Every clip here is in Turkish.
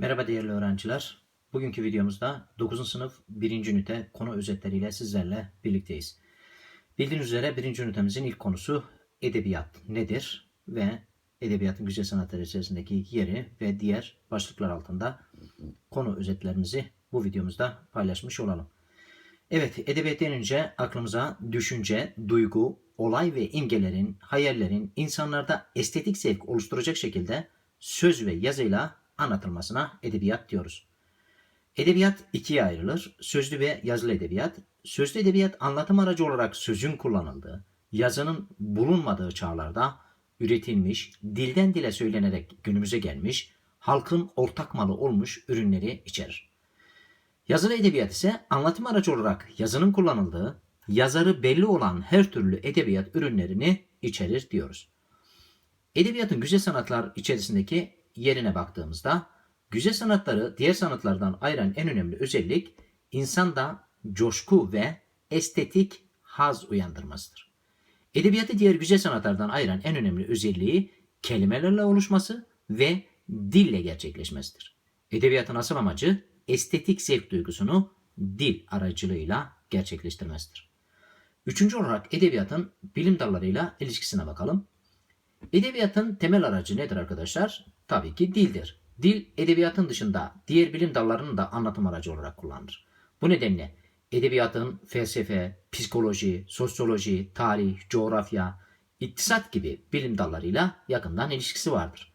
Merhaba değerli öğrenciler. Bugünkü videomuzda 9. sınıf 1. ünite konu özetleriyle sizlerle birlikteyiz. Bildiğiniz üzere 1. ünitemizin ilk konusu edebiyat nedir ve edebiyatın güzel sanatları içerisindeki yeri ve diğer başlıklar altında konu özetlerimizi bu videomuzda paylaşmış olalım. Evet, edebiyat denince aklımıza düşünce, duygu, olay ve imgelerin, hayallerin insanlarda estetik zevk oluşturacak şekilde söz ve yazıyla anlatılmasına edebiyat diyoruz. Edebiyat ikiye ayrılır. Sözlü ve yazılı edebiyat. Sözlü edebiyat anlatım aracı olarak sözün kullanıldığı, yazının bulunmadığı çağlarda üretilmiş, dilden dile söylenerek günümüze gelmiş, halkın ortak malı olmuş ürünleri içerir. Yazılı edebiyat ise anlatım aracı olarak yazının kullanıldığı, yazarı belli olan her türlü edebiyat ürünlerini içerir diyoruz. Edebiyatın güzel sanatlar içerisindeki yerine baktığımızda güzel sanatları diğer sanatlardan ayıran en önemli özellik insanda coşku ve estetik haz uyandırmasıdır. Edebiyatı diğer güzel sanatlardan ayıran en önemli özelliği kelimelerle oluşması ve dille gerçekleşmesidir. Edebiyatın asıl amacı estetik zevk duygusunu dil aracılığıyla gerçekleştirmesidir. Üçüncü olarak edebiyatın bilim dallarıyla ilişkisine bakalım. Edebiyatın temel aracı nedir arkadaşlar? Tabii ki dildir. Dil edebiyatın dışında diğer bilim dallarının da anlatım aracı olarak kullanılır. Bu nedenle edebiyatın felsefe, psikoloji, sosyoloji, tarih, coğrafya, iktisat gibi bilim dallarıyla yakından ilişkisi vardır.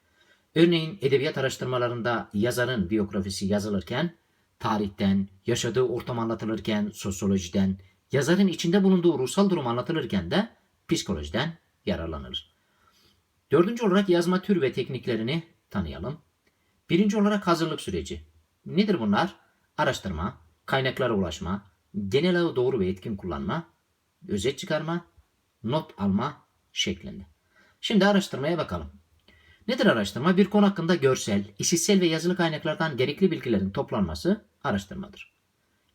Örneğin edebiyat araştırmalarında yazarın biyografisi yazılırken tarihten, yaşadığı ortam anlatılırken sosyolojiden, yazarın içinde bulunduğu ruhsal durum anlatılırken de psikolojiden yararlanılır. Dördüncü olarak yazma tür ve tekniklerini tanıyalım. Birinci olarak hazırlık süreci. Nedir bunlar? Araştırma, kaynaklara ulaşma, genel ağı doğru ve etkin kullanma, özet çıkarma, not alma şeklinde. Şimdi araştırmaya bakalım. Nedir araştırma? Bir konu hakkında görsel, işitsel ve yazılı kaynaklardan gerekli bilgilerin toplanması araştırmadır.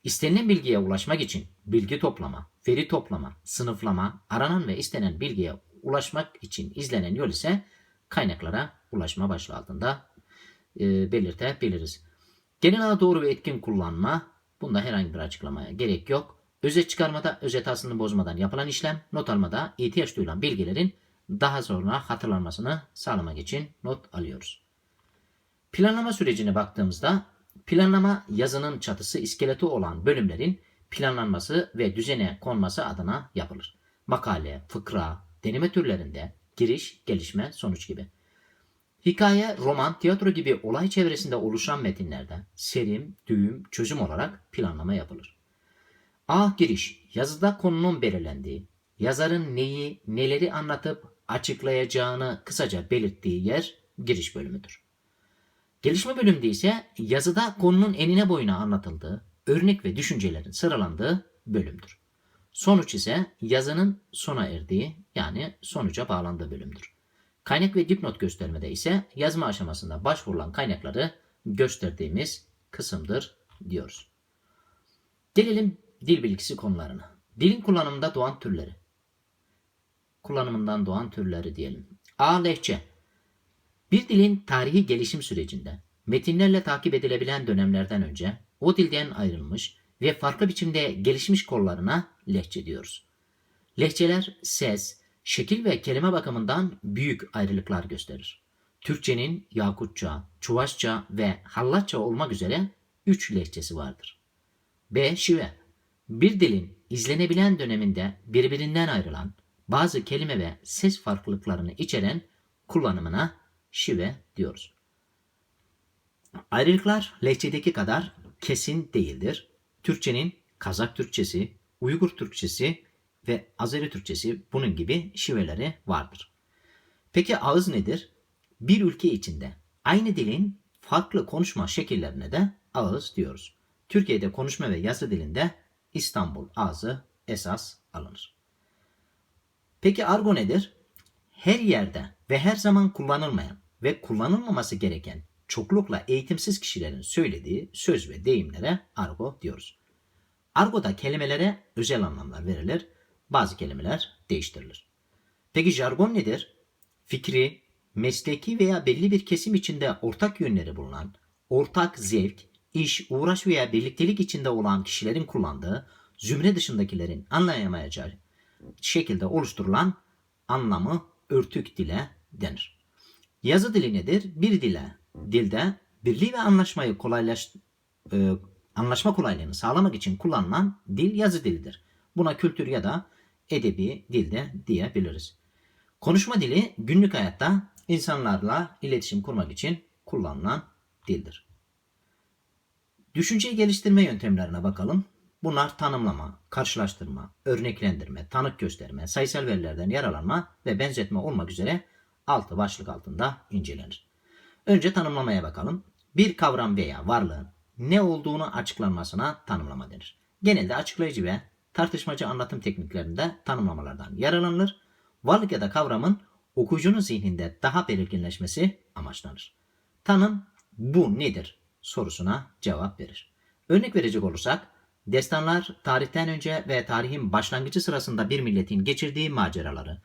İstenilen bilgiye ulaşmak için bilgi toplama, veri toplama, sınıflama, aranan ve istenen bilgiye ulaşmak için izlenen yol ise kaynaklara ulaşma başlığı altında e, belirtebiliriz. Genel ağı doğru ve etkin kullanma, bunda herhangi bir açıklamaya gerek yok. Özet çıkarmada özet aslını bozmadan yapılan işlem, not almada ihtiyaç duyulan bilgilerin daha sonra hatırlanmasını sağlamak için not alıyoruz. Planlama sürecine baktığımızda planlama yazının çatısı iskeleti olan bölümlerin planlanması ve düzene konması adına yapılır. Makale, fıkra, deneme türlerinde giriş, gelişme, sonuç gibi. Hikaye, roman, tiyatro gibi olay çevresinde oluşan metinlerde serim, düğüm, çözüm olarak planlama yapılır. A. Giriş, yazıda konunun belirlendiği, yazarın neyi, neleri anlatıp açıklayacağını kısaca belirttiği yer giriş bölümüdür. Gelişme bölümünde ise yazıda konunun enine boyuna anlatıldığı, örnek ve düşüncelerin sıralandığı bölümdür. Sonuç ise yazının sona erdiği yani sonuca bağlandığı bölümdür. Kaynak ve dipnot göstermede ise yazma aşamasında başvurulan kaynakları gösterdiğimiz kısımdır diyoruz. Gelelim dil bilgisi konularına. Dilin kullanımında doğan türleri. Kullanımından doğan türleri diyelim. A. Lehçe. Bir dilin tarihi gelişim sürecinde metinlerle takip edilebilen dönemlerden önce o dilden ayrılmış ve farklı biçimde gelişmiş kollarına lehçe diyoruz. Lehçeler ses, şekil ve kelime bakımından büyük ayrılıklar gösterir. Türkçenin Yakutça, Çuvaşça ve Hallatça olmak üzere üç lehçesi vardır. B. Şive Bir dilin izlenebilen döneminde birbirinden ayrılan bazı kelime ve ses farklılıklarını içeren kullanımına şive diyoruz. Ayrılıklar lehçedeki kadar kesin değildir. Türkçenin Kazak Türkçesi, Uygur Türkçesi ve Azeri Türkçesi bunun gibi şiveleri vardır. Peki ağız nedir? Bir ülke içinde aynı dilin farklı konuşma şekillerine de ağız diyoruz. Türkiye'de konuşma ve yazı dilinde İstanbul ağzı esas alınır. Peki argo nedir? Her yerde ve her zaman kullanılmayan ve kullanılmaması gereken çoklukla eğitimsiz kişilerin söylediği söz ve deyimlere argo diyoruz. Argoda kelimelere özel anlamlar verilir, bazı kelimeler değiştirilir. Peki jargon nedir? Fikri, mesleki veya belli bir kesim içinde ortak yönleri bulunan, ortak zevk, iş, uğraş veya birliktelik içinde olan kişilerin kullandığı zümre dışındakilerin anlayamayacağı şekilde oluşturulan anlamı örtük dile denir. Yazı dili nedir? Bir dile, dilde birliği ve anlaşmayı kolaylaş, e, anlaşma kolaylığını sağlamak için kullanılan dil yazı dilidir. Buna kültür ya da edebi dilde diyebiliriz. Konuşma dili günlük hayatta insanlarla iletişim kurmak için kullanılan dildir. Düşünceyi geliştirme yöntemlerine bakalım. Bunlar tanımlama, karşılaştırma, örneklendirme, tanık gösterme, sayısal verilerden yararlanma ve benzetme olmak üzere altı başlık altında incelenir. Önce tanımlamaya bakalım. Bir kavram veya varlığın ne olduğunu açıklanmasına tanımlama denir. Genelde açıklayıcı ve tartışmacı anlatım tekniklerinde tanımlamalardan yararlanılır. Varlık ya da kavramın okuyucunun zihninde daha belirginleşmesi amaçlanır. Tanım bu nedir sorusuna cevap verir. Örnek verecek olursak, destanlar tarihten önce ve tarihin başlangıcı sırasında bir milletin geçirdiği maceraları,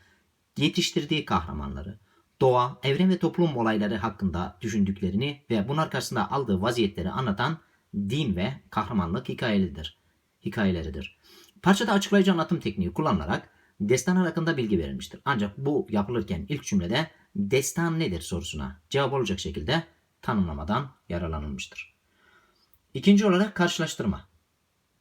yetiştirdiği kahramanları, doğa, evren ve toplum olayları hakkında düşündüklerini ve bunun karşısında aldığı vaziyetleri anlatan din ve kahramanlık hikayelidir. hikayeleridir. Parçada açıklayıcı anlatım tekniği kullanılarak destan hakkında bilgi verilmiştir. Ancak bu yapılırken ilk cümlede destan nedir sorusuna cevap olacak şekilde tanımlamadan yararlanılmıştır. İkinci olarak karşılaştırma.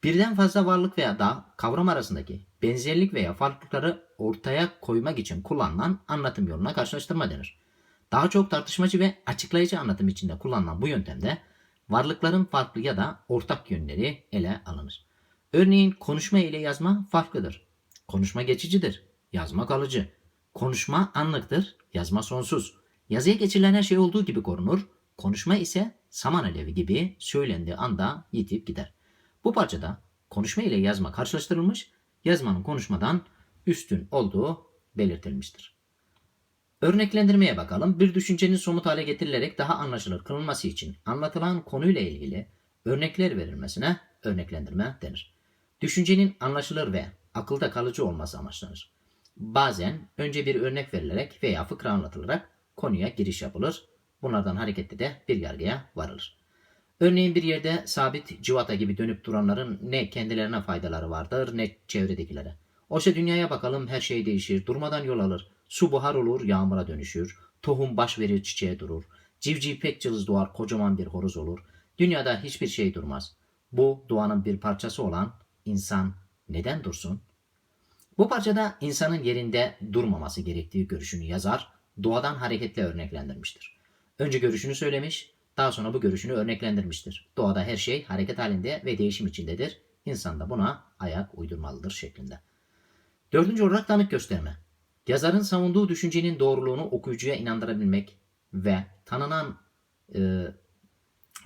Birden fazla varlık veya da kavram arasındaki benzerlik veya farklılıkları ortaya koymak için kullanılan anlatım yoluna karşılaştırma denir. Daha çok tartışmacı ve açıklayıcı anlatım içinde kullanılan bu yöntemde varlıkların farklı ya da ortak yönleri ele alınır. Örneğin konuşma ile yazma farklıdır. Konuşma geçicidir, yazma kalıcı. Konuşma anlıktır, yazma sonsuz. Yazıya geçirilen her şey olduğu gibi korunur, konuşma ise saman alevi gibi söylendiği anda yitip gider. Bu parçada konuşma ile yazma karşılaştırılmış, yazmanın konuşmadan üstün olduğu belirtilmiştir. Örneklendirmeye bakalım. Bir düşüncenin somut hale getirilerek daha anlaşılır kılınması için anlatılan konuyla ilgili örnekler verilmesine örneklendirme denir. Düşüncenin anlaşılır ve akılda kalıcı olması amaçlanır. Bazen önce bir örnek verilerek veya fıkra anlatılarak konuya giriş yapılır. Bunlardan hareketle de bir yargıya varılır. Örneğin bir yerde sabit civata gibi dönüp duranların ne kendilerine faydaları vardır ne çevredekilere. Oysa dünyaya bakalım her şey değişir, durmadan yol alır. Su buhar olur, yağmura dönüşür. Tohum baş verir, çiçeğe durur. Civciv pek cılız doğar, kocaman bir horoz olur. Dünyada hiçbir şey durmaz. Bu doğanın bir parçası olan insan neden dursun? Bu parçada insanın yerinde durmaması gerektiği görüşünü yazar, doğadan hareketle örneklendirmiştir. Önce görüşünü söylemiş, daha sonra bu görüşünü örneklendirmiştir. Doğada her şey hareket halinde ve değişim içindedir. İnsan da buna ayak uydurmalıdır şeklinde. Dördüncü olarak tanık gösterme. Yazarın savunduğu düşüncenin doğruluğunu okuyucuya inandırabilmek ve tanınan e,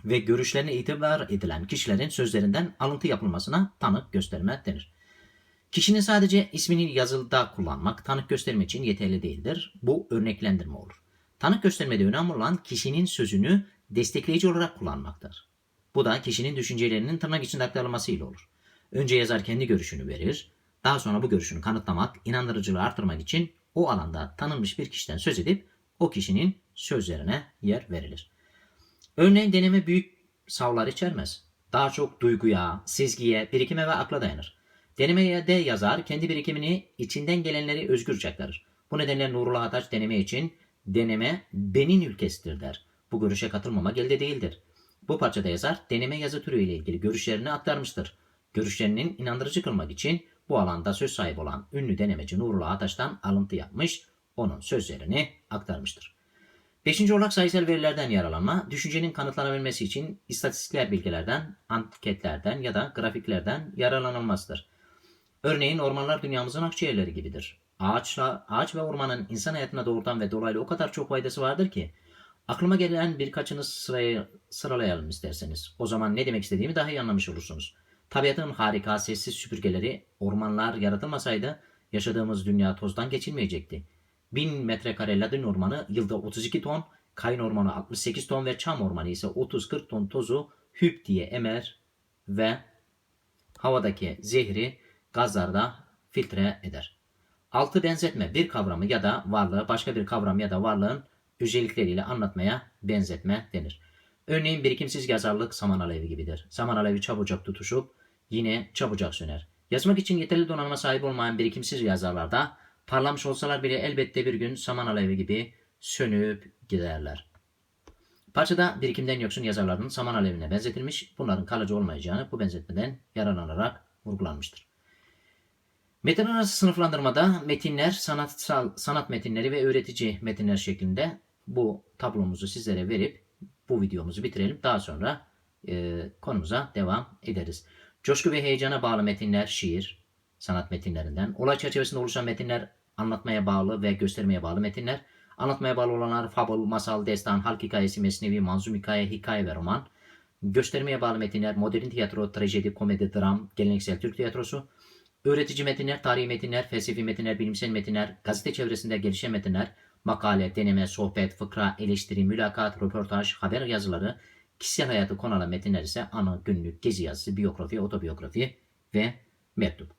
ve görüşlerine itibar edilen kişilerin sözlerinden alıntı yapılmasına tanık gösterme denir. Kişinin sadece ismini yazılıda kullanmak tanık gösterme için yeterli değildir. Bu örneklendirme olur. Tanık göstermede önemli olan kişinin sözünü destekleyici olarak kullanmaktır. Bu da kişinin düşüncelerinin tırnak içinde aktarılmasıyla olur. Önce yazar kendi görüşünü verir, daha sonra bu görüşünü kanıtlamak, inandırıcılığı artırmak için o alanda tanınmış bir kişiden söz edip o kişinin sözlerine yer verilir. Örneğin deneme büyük savlar içermez. Daha çok duyguya, sezgiye, birikime ve akla dayanır. Denemeye de yazar kendi birikimini içinden gelenleri özgürce aktarır. Bu nedenle Nurullah Ataç deneme için deneme benin ülkesidir der. Bu görüşe katılmamak elde değildir. Bu parçada yazar deneme yazı türü ile ilgili görüşlerini aktarmıştır. Görüşlerinin inandırıcı kılmak için bu alanda söz sahibi olan ünlü denemeci Nurullah Ataş'tan alıntı yapmış, onun sözlerini aktarmıştır. Beşinci olarak sayısal verilerden yararlanma, düşüncenin kanıtlanabilmesi için istatistikler bilgilerden, anketlerden ya da grafiklerden yararlanılmasıdır. Örneğin ormanlar dünyamızın akciğerleri gibidir. Ağaçla, ağaç ve ormanın insan hayatına doğrudan ve dolaylı o kadar çok faydası vardır ki, aklıma gelen birkaçını sıraya, sıralayalım isterseniz. O zaman ne demek istediğimi daha iyi anlamış olursunuz. Tabiatın harika sessiz süpürgeleri, ormanlar yaratılmasaydı yaşadığımız dünya tozdan geçilmeyecekti. 1000 metrekare ladin ormanı yılda 32 ton, kayın ormanı 68 ton ve çam ormanı ise 30-40 ton tozu hüp diye emer ve havadaki zehri gazlarda filtre eder. Altı benzetme bir kavramı ya da varlığı başka bir kavram ya da varlığın özellikleriyle anlatmaya benzetme denir. Örneğin birikimsiz yazarlık saman alevi gibidir. Saman alevi çabucak tutuşup yine çabucak söner. Yazmak için yeterli donanıma sahip olmayan birikimsiz yazarlarda parlamış olsalar bile elbette bir gün saman alevi gibi sönüp giderler. Parçada birikimden yoksun yazarların saman alevine benzetilmiş, bunların kalıcı olmayacağını bu benzetmeden yararlanarak vurgulanmıştır. Metin arası sınıflandırmada metinler, sanatsal sanat metinleri ve öğretici metinler şeklinde bu tablomuzu sizlere verip bu videomuzu bitirelim. Daha sonra e, konumuza devam ederiz. Coşku ve heyecana bağlı metinler şiir, sanat metinlerinden. Olay çerçevesinde oluşan metinler anlatmaya bağlı ve göstermeye bağlı metinler. Anlatmaya bağlı olanlar fabul, masal, destan, halk hikayesi, mesnevi, manzum hikaye, hikaye ve roman. Göstermeye bağlı metinler modern tiyatro, trajedi, komedi, dram, geleneksel Türk tiyatrosu. Öğretici metinler, tarihi metinler, felsefi metinler, bilimsel metinler, gazete çevresinde gelişen metinler, makale, deneme, sohbet, fıkra, eleştiri, mülakat, röportaj, haber yazıları, kişisel hayatı konu alan metinler ise anı, günlük, gezi yazısı, biyografi, otobiyografi ve mektup.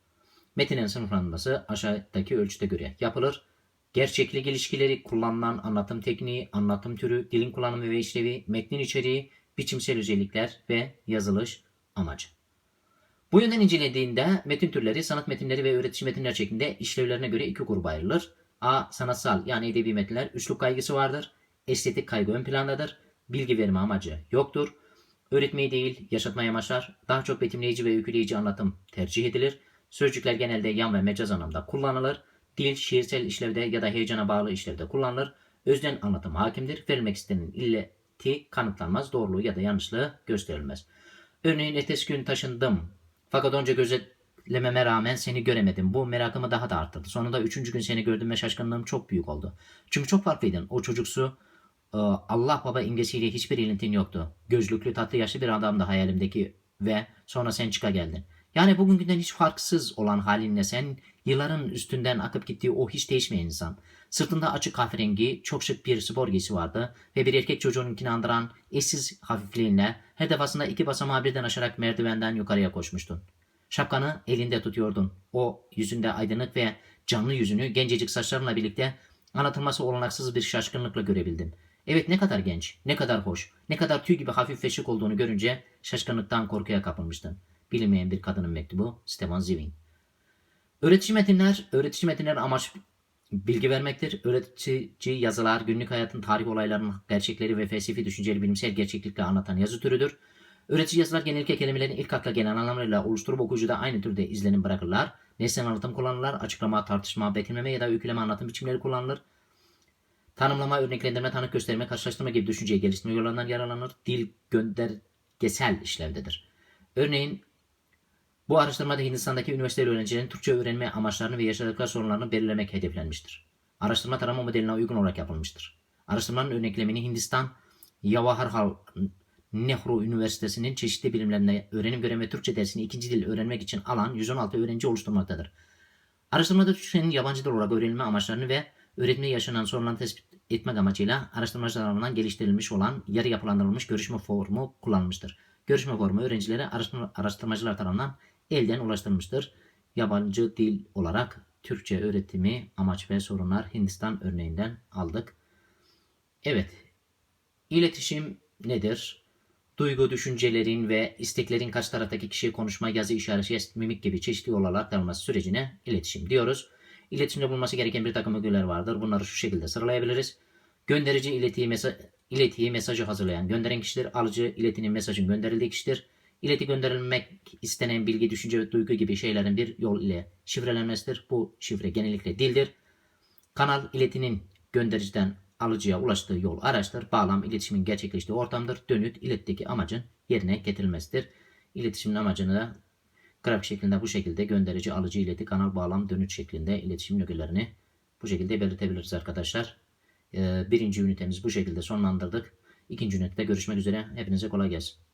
Metinin sınıflandırması aşağıdaki ölçüde göre yapılır. Gerçeklik ilişkileri, kullanılan anlatım tekniği, anlatım türü, dilin kullanımı ve işlevi, metnin içeriği, biçimsel özellikler ve yazılış amacı. Bu yönden incelediğinde metin türleri sanat metinleri ve öğretici metinler şeklinde işlevlerine göre iki gruba ayrılır. A. Sanatsal yani edebi metinler üslup kaygısı vardır. Estetik kaygı ön plandadır. Bilgi verme amacı yoktur. Öğretmeyi değil, yaşatmayı amaçlar. Daha çok betimleyici ve öyküleyici anlatım tercih edilir. Sözcükler genelde yan ve mecaz anlamda kullanılır. Dil, şiirsel işlevde ya da heyecana bağlı işlevde kullanılır. Özden anlatım hakimdir. Verilmek istenen illeti kanıtlanmaz, doğruluğu ya da yanlışlığı gösterilmez. Örneğin ertesi gün taşındım. Fakat onca gözetlememe rağmen seni göremedim. Bu merakımı daha da arttırdı. Sonunda üçüncü gün seni gördüm ve şaşkınlığım çok büyük oldu. Çünkü çok farklıydın. O çocuksu e, Allah baba imgesiyle hiçbir ilintin yoktu. Gözlüklü tatlı yaşlı bir adamdı hayalimdeki ve sonra sen çıka geldin. Yani bugünkünden hiç farksız olan halinle sen yılların üstünden akıp gittiği o hiç değişmeyen insan. Sırtında açık kahverengi, çok şık bir spor giysi vardı ve bir erkek çocuğununkini andıran eşsiz hafifliğinle her defasında iki basamağı birden aşarak merdivenden yukarıya koşmuştun. Şapkanı elinde tutuyordun. O yüzünde aydınlık ve canlı yüzünü gencecik saçlarınla birlikte anlatılması olanaksız bir şaşkınlıkla görebildim. Evet ne kadar genç, ne kadar hoş, ne kadar tüy gibi hafif ve şık olduğunu görünce şaşkınlıktan korkuya kapılmıştın. Bilinmeyen bir kadının mektubu Stefan Zweig. Öğretici metinler, öğretici metinlerin amaç bilgi vermektir. Öğretici yazılar günlük hayatın tarih olaylarının gerçekleri ve felsefi düşünceli bilimsel gerçeklikle anlatan yazı türüdür. Öğretici yazılar genellikle kelimelerin ilk akla gelen anlamlarıyla oluşturup okuyucuda aynı türde izlenim bırakırlar. Nesnel anlatım kullanırlar. Açıklama, tartışma, betimleme ya da öyküleme anlatım biçimleri kullanılır. Tanımlama, örneklendirme, tanık gösterme, karşılaştırma gibi düşünceyi geliştirme yollarından yararlanır. Dil göndergesel işlevdedir. Örneğin bu araştırmada Hindistan'daki üniversite öğrencilerin Türkçe öğrenme amaçlarını ve yaşadıkları sorunlarını belirlemek hedeflenmiştir. Araştırma tarama modeline uygun olarak yapılmıştır. Araştırmanın örneklemini Hindistan Jawaharlal Nehru Üniversitesi'nin çeşitli bilimlerinde öğrenim görev ve Türkçe dersini ikinci dil öğrenmek için alan 116 öğrenci oluşturmaktadır. Araştırmada Türkçenin yabancı dil olarak öğrenilme amaçlarını ve öğretmede yaşanan sorunları tespit etmek amacıyla araştırmacılar tarafından geliştirilmiş olan yarı yapılandırılmış görüşme formu kullanılmıştır. Görüşme formu öğrencilere araştırmacılar tarafından elden ulaştırılmıştır. Yabancı dil olarak Türkçe öğretimi amaç ve sorunlar Hindistan örneğinden aldık. Evet, iletişim nedir? Duygu, düşüncelerin ve isteklerin karşı taraftaki kişiye konuşma, yazı, işaret, mimik gibi çeşitli yollarla aktarılması sürecine iletişim diyoruz. İletişimde bulunması gereken bir takım ögeler vardır. Bunları şu şekilde sıralayabiliriz. Gönderici iletiyi, mesa iletiyi mesajı hazırlayan gönderen kişidir. Alıcı iletinin mesajın gönderildiği kişidir. İleti gönderilmek istenen bilgi, düşünce ve duygu gibi şeylerin bir yol ile şifrelenmesidir. Bu şifre genellikle dildir. Kanal iletinin göndericiden alıcıya ulaştığı yol araçtır. Bağlam iletişimin gerçekleştiği ortamdır. Dönüt iletideki amacın yerine getirilmesidir. İletişimin amacını da grafik şeklinde bu şekilde gönderici, alıcı, ileti, kanal, bağlam, dönüt şeklinde iletişim ögelerini bu şekilde belirtebiliriz arkadaşlar. Ee, birinci ünitemiz bu şekilde sonlandırdık. İkinci ünitede görüşmek üzere. Hepinize kolay gelsin.